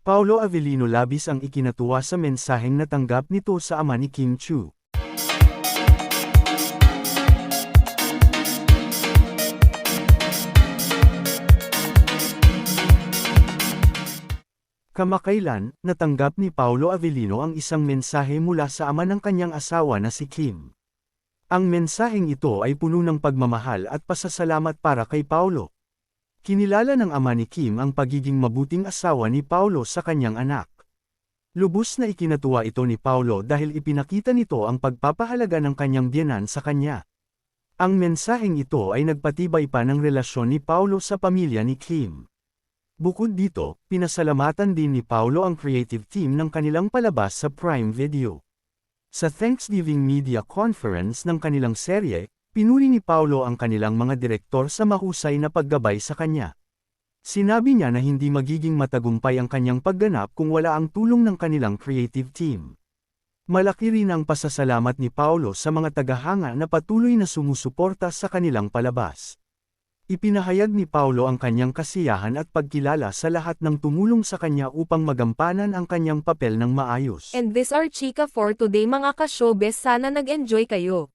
Paulo Avellino labis ang ikinatuwa sa mensaheng natanggap nito sa ama ni Kim Chu. Kamakailan, natanggap ni Paulo Avellino ang isang mensahe mula sa ama ng kanyang asawa na si Kim. Ang mensaheng ito ay puno ng pagmamahal at pasasalamat para kay Paulo. Kinilala ng ama ni Kim ang pagiging mabuting asawa ni Paulo sa kanyang anak. Lubos na ikinatuwa ito ni Paulo dahil ipinakita nito ang pagpapahalaga ng kanyang biyenan sa kanya. Ang mensaheng ito ay nagpatibay pa ng relasyon ni Paulo sa pamilya ni Kim. Bukod dito, pinasalamatan din ni Paulo ang creative team ng kanilang palabas sa Prime Video. Sa Thanksgiving Media Conference ng kanilang serye, pinuri ni Paulo ang kanilang mga direktor sa mahusay na paggabay sa kanya. Sinabi niya na hindi magiging matagumpay ang kanyang pagganap kung wala ang tulong ng kanilang creative team. Malaki rin ang pasasalamat ni Paulo sa mga tagahanga na patuloy na sumusuporta sa kanilang palabas. Ipinahayag ni Paulo ang kanyang kasiyahan at pagkilala sa lahat ng tumulong sa kanya upang magampanan ang kanyang papel ng maayos. And this are Chika for today mga ka-showbiz sana nag-enjoy kayo.